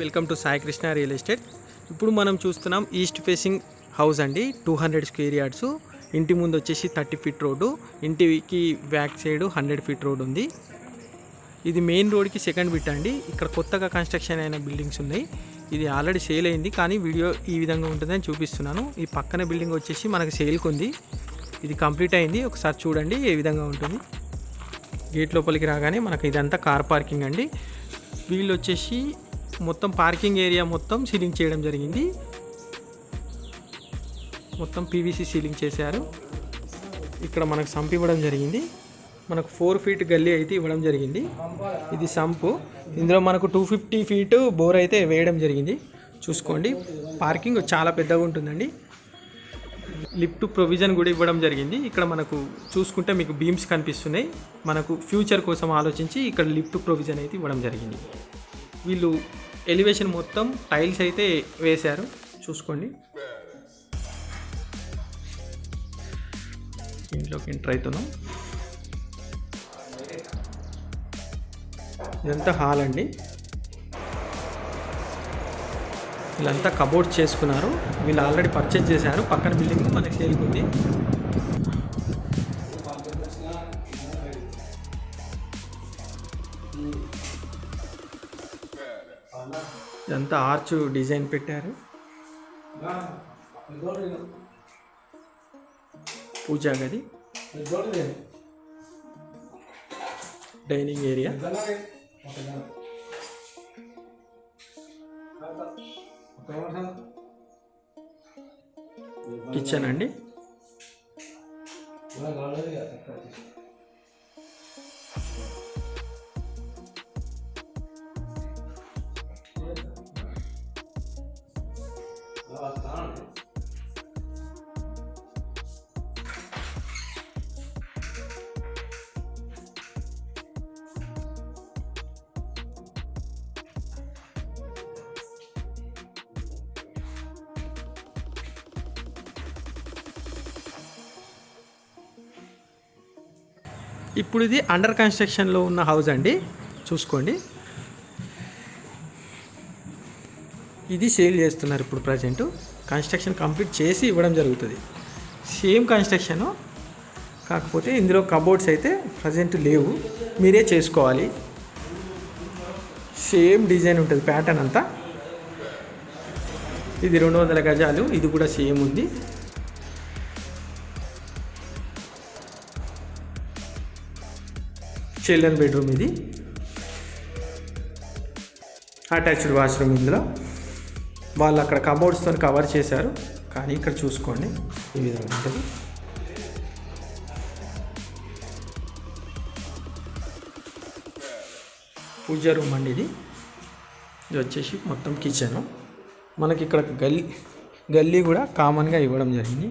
Welcome to Sai Krishna real estate. ఇప్పుడు మనం చూస్తున్నాం ఈస్ట్ ఫేసింగ్ హౌస్ అండి. Two hundred square yards. ఇంటి ముందు వచ్చేసి థర్టీ ఫీట్ రోడ్డు. ఇంటికి back side hundred feet road ఉంది. ఇది మెయిన్ రోడ్కి సెకండ్ బిట్ అండి. ఇక్కడ కొత్తగా కన్స్ట్రక్షన్ అయిన బిల్డింగ్స్ ఉన్నాయి. ఇది ఆల్రెడీ సేల్ అయింది కానీ వీడియో ఈ విధంగా ఉంటుందని చూపిస్తున్నాను. ఈ పక్కన బిల్డింగ్ వచ్చేసి మనకు సేల్కి ఉంది. ఇది కంప్లీట్ అయింది. ఒకసారి చూడండి ఏ విధంగా ఉంటుంది. గేట్ లోపలికి రాగానే మనకు ఇదంతా కార్ పార్కింగ్ అండి. వీళ్ళు వచ్చేసి మొత్తం పార్కింగ్ ఏరియా మొత్తం సీలింగ్ చేయడం జరిగింది. మొత్తం పీవీసీ సీలింగ్ చేశారు. ఇక్కడ మనకు సంప్ ఇవ్వడం జరిగింది. మనకు ఫోర్ ఫీట్ గల్లీ అయితే ఇవ్వడం జరిగింది. ఇది సంపు. ఇందులో మనకు టూ ఫిఫ్టీ ఫీట్ బోర్ అయితే వేయడం జరిగింది. చూసుకోండి. పార్కింగ్ చాలా పెద్దగా ఉంటుందండి. లిఫ్ట్ ప్రొవిజన్ కూడా ఇవ్వడం జరిగింది. ఇక్కడ మనకు చూసుకుంటే మీకు బీమ్స్ కనిపిస్తున్నాయి. మనకు ఫ్యూచర్ కోసం ఆలోచించి ఇక్కడ లిఫ్ట్ ప్రొవిజన్ అయితే ఇవ్వడం జరిగింది. వీళ్ళు ఎలివేషన్ మొత్తం టైల్స్ అయితే వేశారు. చూసుకోండి. ఇంట్లోకి ఎంటర్ అవుతున్నాం ఇదంతా హాల్ అండి. వీళ్ళంతా కబోర్డ్ చేసుకున్నారు. వీళ్ళు ఆల్రెడీ పర్చేజ్ చేశారు. పక్కన బిల్డింగ్ మనకి సేల్కుంది ఇదంతా ఆర్చ్ డిజైన్ పెట్టారు. పూజా గది. Dining area. కిచెన్ అండి. ఇప్పుడు ఇది అండర్ కన్స్ట్రక్షన్లో ఉన్న హౌస్ అండి. చూసుకోండి. ఇది సేల్ చేస్తున్నారు ఇప్పుడు ప్రజెంట్. కన్స్ట్రక్షన్ కంప్లీట్ చేసి ఇవ్వడం జరుగుతుంది. సేమ్ కన్స్ట్రక్షన్ కాకపోతే ఇందులో కబోర్డ్స్ అయితే ప్రజెంట్ లేవు. మీరే చేసుకోవాలి. సేమ్ డిజైన్ ఉంటుంది ప్యాటర్న్ అంతా. ఇది రెండు వందల గజాలు ఇది కూడా సేమ్ ఉంది. చిల్డ్రన్ బెడ్రూమ్ ఇది. అటాచ్డ్ వాష్రూమ్ ఇందులో. వాళ్ళు అక్కడ కబోర్డ్స్తో కవర్ చేశారు. కానీ ఇక్కడ చూసుకోండి. ఈ విధంగా ఉంటుంది. పూజ రూమ్ అండి ఇది. ఇది వచ్చేసి మొత్తం కిచెన్ మనకి ఇక్కడ గల్లీ గల్లీ కూడా కామన్గా ఇవ్వడం జరిగింది.